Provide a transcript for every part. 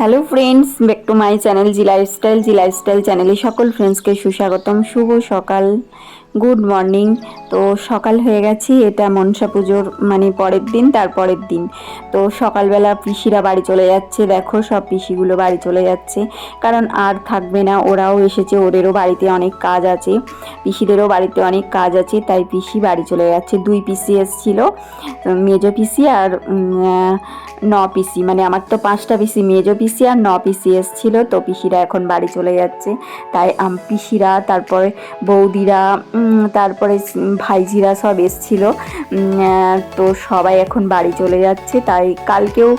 Hello friends back to my channel G lifestyle G lifestyle চ্যানেলে সকল ফ্রেন্ডসকে সুস্বাগতম। শুভ সকাল। Good morning. তো সকাল হয়ে গেছি, এটা মনসা পুজোর মানে পরের দিন তারপরের দিন। তো সকালবেলা পিসিরা বাড়ি চলে যাচ্ছে, দেখো সব পিসিগুলো বাড়ি চলে যাচ্ছে। কারণ আর থাকবে না, ওরাও এসেছে, ওদেরও বাড়িতে অনেক কাজ আছে, পিসিদেরও বাড়িতে অনেক কাজ আছে, তাই পিসি বাড়ি চলে যাচ্ছে। দুই পিসি এসছিল, মেজো পিসি আর ন পিসি। মানে আমার তো পাঁচটা পিসি, মেজো পিসি আর ন পিসি এসছিল, তো পিসিরা এখন বাড়ি চলে যাচ্ছে। তাই পিসিরা, তারপরে বৌদিরা তারপরে ভাইজিরা সব এসছিল। তো সবাই এখন বাড়ি চলে যাচ্ছে। তাই কালকেও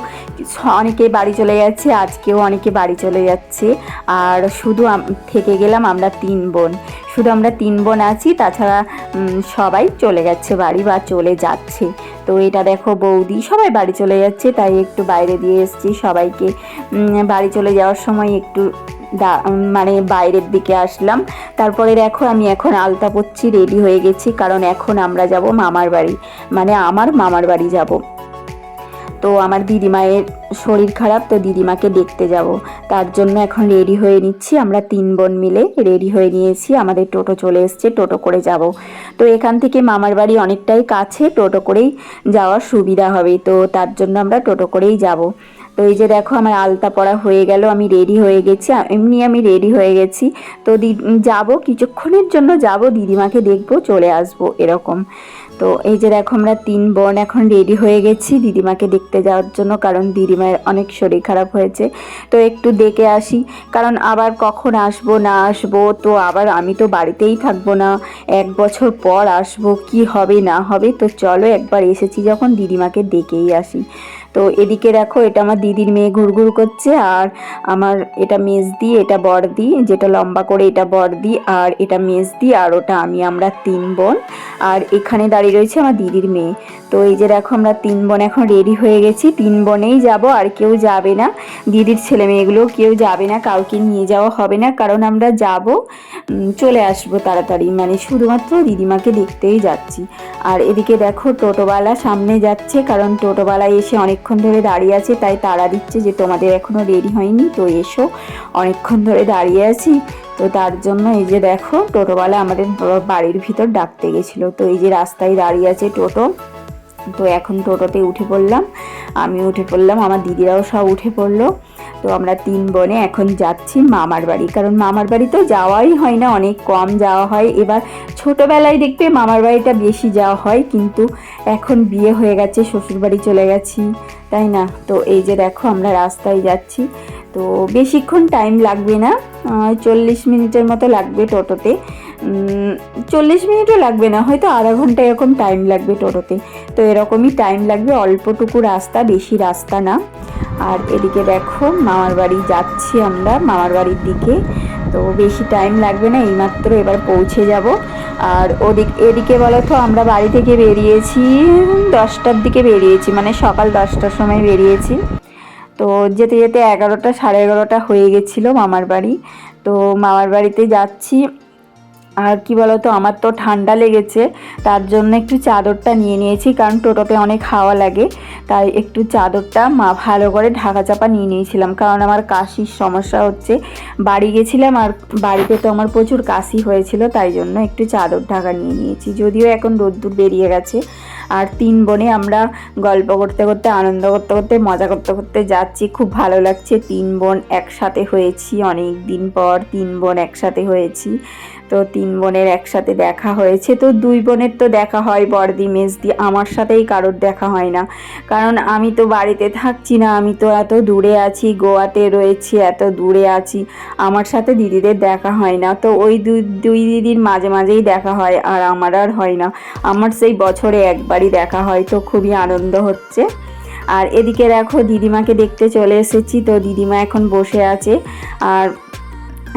অনেকে বাড়ি চলে যাচ্ছে, আজকেও অনেকে বাড়ি চলে যাচ্ছে। আর শুধু থেকে গেলাম আমরা তিন বোন। শুধু আমরা তিন বোন আছি, তাছাড়া সবাই চলে যাচ্ছে বাড়ি বা চলে যাচ্ছে। তো এটা দেখো বৌদি, সবাই বাড়ি চলে যাচ্ছে, তাই একটু বাইরে দিয়ে এসেছি সবাইকে। বাড়ি চলে যাওয়ার সময় একটু দা- মানে বাইরের দিকে আসলাম। তারপরে দেখো আমি এখন আলতা পরছি রেডি হয়ে গেছি, কারণ এখন আমরা যাব মামার বাড়ি। মানে আমার মামার বাড়ি যাব। তো আমার দিদিমায়ের শরীর খারাপ, তো দিদিমাকে দেখতে যাব। তার জন্য এখন রেডি হয়ে নিচ্ছি। আমরা তিন বোন মিলে রেডি হয়ে নিয়েছি। আমাদের টোটো চলে এসছে, টোটো করে যাব। তো এখান থেকে মামার বাড়ি অনেকটাই কাছে, টোটো করেই যাওয়ার সুবিধা হবে। তো তার জন্য আমরা টোটো করেই যাব। তো এই যে দেখো, আমার আলতা পড়া হয়ে গেল, আমি রেডি হয়ে গেছি। এমনি আমি রেডি হয়ে গেছি। তো যাব, কিছুক্ষণের জন্য যাব, দিদিমাকে দেখব, চলে আসব, এরকম। তো এই যে দেখো আমরা তিন বোন এখন রেডি হয়ে গেছি দিদিমাকে দেখতে যাওয়ার জন্য, কারণ দিদিমায়ের অনেক শরীর খারাপ হয়েছে। তো একটু দেখে আসি, কারণ আবার কখন আসব, না আসব, তো আবার আমি তো বাড়িতেই থাকব না। এক বছর পর আসব, কি হবে, না হবে, তো চলো একবার এসেছি যখন দিদিমাকে দেখেই আসি। তো এদিকে দেখো, এটা আমার দিদির মেয়ে ঘুরঘুর করছে আর আমার এটা মেজদি, এটা বর বড়দি, যেটা লম্বা করে এটা বর বড়দি আর এটা মেজদি আর ওটা আমি, আমরা তিন বোন আর এখানে দাঁড়িয়ে রয়েছে আমার দিদির মেয়ে। তো এই যে দেখো, আমরা তিন বোন এখন রেডি হয়ে গেছি, তিন বোনেই যাব আর কেউ যাবে না। দিদির ছেলে মেয়েগুলো কেউ যাবে না, কাউকে নিয়ে যাওয়া হবে না, কারণ আমরা যাব চলে আসব তাড়াতাড়ি। মানে শুধুমাত্র দিদিমাকে দেখতেই যাচ্ছি। আর এদিকে দেখো, টোটোওয়ালা সামনে যাচ্ছে, কারণ টোটোওয়ালা এসে অনেকক্ষণ ধরে দাঁড়িয়ে আছে, তাই তাড়া দিচ্ছে যে তোমাদের এখনও রেডি হয়নি। তো এসো, অনেকক্ষণ ধরে দাঁড়িয়ে আছি। তো তার জন্য এই যে দেখো, টোটোওয়ালা আমাদের বাড়ির ভিতর ডাকতে গেছিল। তো এই যে রাস্তায় দাঁড়িয়ে আছে টোটো। তো এখন টোটোতে উঠে পড়লাম। আমি উঠে পড়লাম, আমার দিদিরাও সব উঠে পড়ল। তো আমরা তিন বোনে এখন যাচ্ছি মামার বাড়ি। কারণ মামার বাড়ি তো যাওয়াই হয় না, অনেক কম যাওয়া হয়। এবার ছোটোবেলায় দেখবে মামার বাড়িটা বেশি যাওয়া হয়, কিন্তু এখন বিয়ে হয়ে গেছে শ্বশুর বাড়ি চলে গেছি, তাই না? তো এই যে দেখো, আমরা রাস্তায় যাচ্ছি। তো বেশিক্ষণ টাইম লাগবে না চল্লিশ মিনিটের মতো লাগবে টোটোতে। চল্লিশ মিনিটও লাগবে না, হয়তো আধা ঘণ্টা এরকম টাইম লাগবে টোটোতে। তো এরকমই টাইম লাগবে, অল্পটুকু রাস্তা, বেশি রাস্তা না। আর এদিকে দেখো, মামার বাড়ি যাচ্ছি আমরা, মামার বাড়ির দিকে। তো বেশি টাইম লাগবে না, এইমাত্র এবার পৌঁছে যাব। আর ওদিক, এদিকে বলো তো আমরা বাড়ি থেকে বেরিয়েছি, দশটার দিকে বেরিয়েছি মানে সকাল দশটার সময় বেরিয়েছি। তো যেতে যেতে এগারোটা, সাড়ে এগারোটা হয়ে গেছিল মামার বাড়ি। তো মামার বাড়িতে যাচ্ছি আর কি বলতো, আমার তো ঠান্ডা লেগেছে, তার জন্য একটু চাদরটা নিয়ে নিয়েছি, কারণ টোটোতে অনেক হাওয়া লাগে, তাই একটু চাদরটা মা ভালো করে ঢাকা চাপা নিয়ে নিয়েছিলাম, কারণ আমার কাশির সমস্যা হচ্ছে। বাড়ি গেছিলাম আর বাড়িতে তো আমার প্রচুর কাশি হয়েছিল, তাই জন্য একটু চাদর ঢাকা নিয়ে নিয়েছি, যদিও এখন রোদ্দুর বেরিয়ে গেছে। আর তিন বোনে আমরা গল্প করতে করতে, আনন্দ করতে করতে, মজা করতে করতে যাচ্ছি, খুব ভালো লাগছে, তিন বোন একসাথে হয়েছি অনেক দিন পর, তিন বোন একসাথে হয়েছি। তো তিন বোনের একসাথে দেখা হয়েছে। তো দুই বোনের তো দেখা হয়, বড়দি, মেজদি, আমার সাথেই কারোর দেখা হয় না। কারণ আমি তো বাড়িতে থাকছি না, আমি তো এত দূরে আছি, গোয়াতে রয়েছি, এত দূরে আছি, আমার সাথে দিদিদের দেখা হয় না। তো ওই দুই দুই দিদির মাঝে মাঝেই দেখা হয়, আর আমার আর হয় না। আমার সেই বছরে একবারই দেখা হয়, তো খুবই আনন্দ হচ্ছে। আর এদিকে দেখো, দিদিমাকে দেখতে চলে এসেছি, তো দিদিমা এখন বসে আছে। আর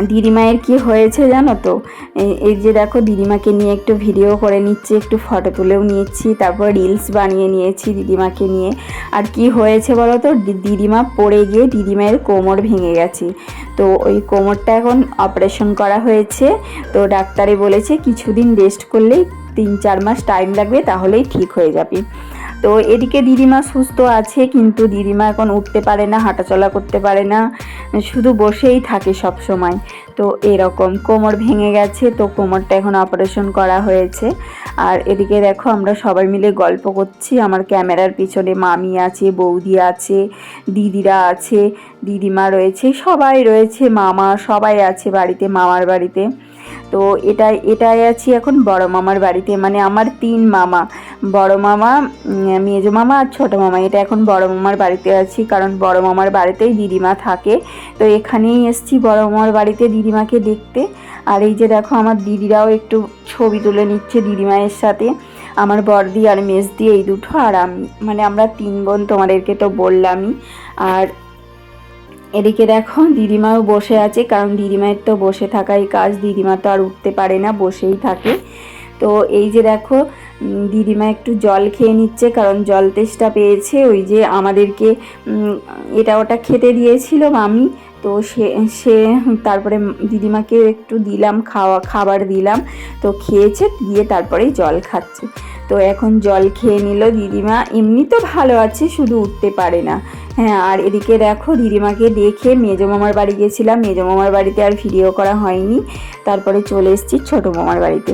দিদিমায়ের কি হয়েছে জানো তো? এই- যে দেখো দিদিমাকে নিয়ে একটু ভিডিও করে নিচ্ছি, একটু ফটো তুলেও নিয়েছি তারপর রিলস বানিয়ে নিয়েছি দিদিমাকে নিয়ে। আর কি হয়েছে বলো তো? দিদিমা পড়ে গিয়ে দিদিমায়ের কোমর ভেঙে গেছে। তো ওই কোমরটা এখন অপারেশন করা হয়েছে। তো ডাক্তারে বলেছে কিছুদিন রেস্ট করলেই তিন চার মাস টাইম লাগবে, তাহলেই ঠিক হয়ে যাবে। তো এদিকে দিদিমা সুস্থ আছে, কিন্তু দিদিমা এখন উঠতে পারে না, হাঁটাচলা করতে পারে না, শুধু বসেই থাকে সব সময় তো এরকম কোমর ভেঙে গেছে, তো কোমরটা এখন অপারেশন করা হয়েছে। আর এদিকে দেখো আমরা সবাই মিলে গল্প করছি, আমার ক্যামেরার পিছনে মামি আছে, বৌদি আছে, দিদিরা আছে, দিদিমা রয়েছে, সবাই রয়েছে, মামা সবাই আছে বাড়িতে, মামার বাড়িতে। তো এটাই এটাই আছি এখন বড় মামার বাড়িতে। মানে আমার তিন মামা। বড় মামা মেজো মামা আর ছোটো মামা। এটা এখন বড় মামার বাড়িতে আছি কারণ বড় মামার বাড়িতেই দিদিমা থাকে। তো এখানেই এসছি বড় মামার বাড়িতে দিদিমাকে দেখতে। আর এই যে দেখো, আমার দিদিরাও একটু ছবি তুলে নিচ্ছে দিদিমায়ের সাথে। আমার বড়দি আর মেজদি এই দুটো। আর আমি মানে আমরা তিন বোন তোমাদেরকে তো বললামই। আর এদিকে দেখো, দিদিমাও বসে আছে, কারণ দিদিমায়ের তো বসে থাকাই কাজ, দিদিমা তো আর উঠতে পারে না, বসেই থাকে। তো এই যে দেখো দিদিমা একটু জল খেয়ে নিচ্ছে, কারণ জল তেষ্টা পেয়েছে, ওই যে আমাদেরকে এটা ওটা খেতে দিয়েছিল মামি, তো সে সে, তারপরে দিদিমাকে একটু দিলাম, খাওয়া, খাবার দিলাম, তো খেয়েছে, দিয়ে তারপরেই জল খাচ্ছে। তো এখন জল খেয়ে নিল দিদিমা, এমনি তো ভালো আছে, শুধু উঠতে পারে না। হ্যাঁ আর এদিকে দেখো দিদিমাকে দেখে মেজো মামার বাড়ি গেছিলাম মেজো মামার বাড়িতে আর ভিডিও করা হয়নি। তারপরে চলে এসেছি ছোটো মামার বাড়িতে।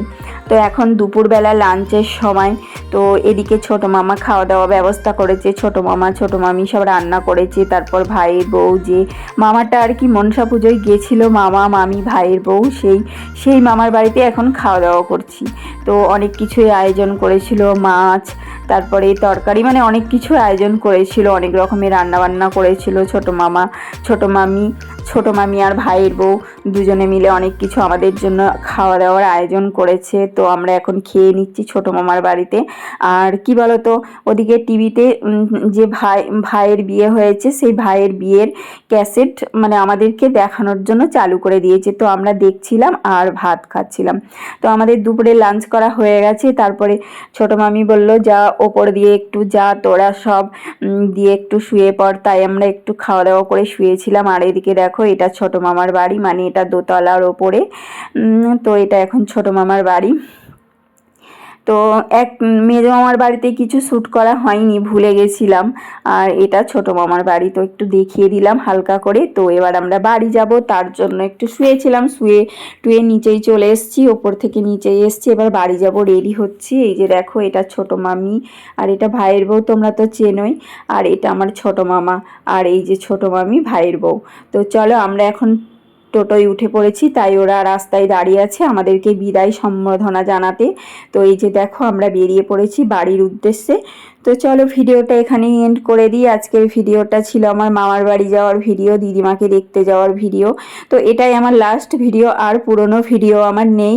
তো এখন দুপুরবেলা লাঞ্চের সময়, তো এদিকে ছোট মামা খাওয়া দাওয়া ব্যবস্থা করেছে। ছোট মামা, ছোট মামি সব রান্না করেছে। তারপর ভাইয়ের বউ যে মামাটা আর কি মনসা পুজোয় গেছিল, মামা, মামি, ভাইয়ের বউ সেই সেই মামার বাড়িতে এখন খাওয়া দাওয়া করছি। তো অনেক কিছুই আয়োজন করেছিল, মাছ, তারপরে তরকারি মানে অনেক কিছু আয়োজন করেছিল, অনেক রকমের রান্নাবান্না করেছিল ছোট মামা, ছোট মামি ছোট মামি আর ভাইয়ের বউ। দুজনে মিলে অনেক কিছু আমাদের জন্য খাওয়া দাওয়ার আয়োজন করেছে। তো আমরা এখন খেয়ে নিচ্ছি ছোট মামার বাড়িতে। আর কি বলতো, ওদিকে টিভিতে যে ভাই, ভাইয়ের বিয়ে হয়েছে, সেই ভাইয়ের বিয়ের ক্যাসেট মানে আমাদেরকে দেখানোর জন্য চালু করে দিয়েছে। তো আমরা দেখছিলাম আর ভাত খাচ্ছিলাম। তো আমাদের দুপুরে লাঞ্চ করা হয়ে গেছে। তারপরে ছোট মামি বলল, যা ওপর দিয়ে একটু যা, তোরা সব দিয়ে একটু শুয়ে পড়। তাই আমরা একটু খাওয়া দাওয়া করে শুয়েছিলাম। আর এদিকে দেখো, এটা ছোট মামার বাড়ি মানে এটা দোতলার ওপরে। তো এটা এখন ছোট মামার বাড়ি। তো এক মেজ মামার বাড়িতে কিছু শ্যুট করা হয়নি, ভুলে গেছিলাম। আর এটা ছোট মামার বাড়ি, তো একটু দেখিয়ে দিলাম হালকা করে। তো এবার আমরা বাড়ি যাব, তার জন্য একটু শুয়েছিলাম, শুয়ে টুয়ে নিচেই চলে এসেছি, ওপর থেকে নিচেই এসছি। এবার বাড়ি যাব, রেডি হচ্ছি। এই যে দেখো, এটা ছোট মামি আর এটা ভাইয়ের বউ, তোমরা তো চেনোই। আর এটা আমার ছোট মামা আর এই যে ছোট মামি ভাইয়ের বউ। তো চলো, আমরা এখন টোটোয় উঠে পড়েছি, তাই ওরা রাস্তায় দাঁড়িয়ে আছে আমাদেরকে বিদায় সম্বোধনা জানাতে। তো এই যে দেখো আমরা বেরিয়ে পড়েছি বাড়ির উদ্দেশ্যে। তো চলো ভিডিওটা এখানেই এন্ড করে দিই। আজকের ভিডিওটা ছিল আমার মামার বাড়ি যাওয়ার ভিডিও, দিদিমাকে দেখতে যাওয়ার ভিডিও। তো এটাই আমার লাস্ট ভিডিও, আর পুরনো ভিডিও আমার নেই।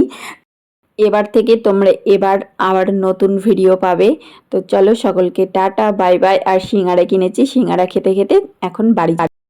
এবার থেকে তোমরা এবার আবার নতুন ভিডিও পাবে। তো চলো সকলকে টাটা, বাই বাই, আর সিঙ্গারা কিনেছি। সিঙ্গারা খেতে খেতে এখন বাড়ি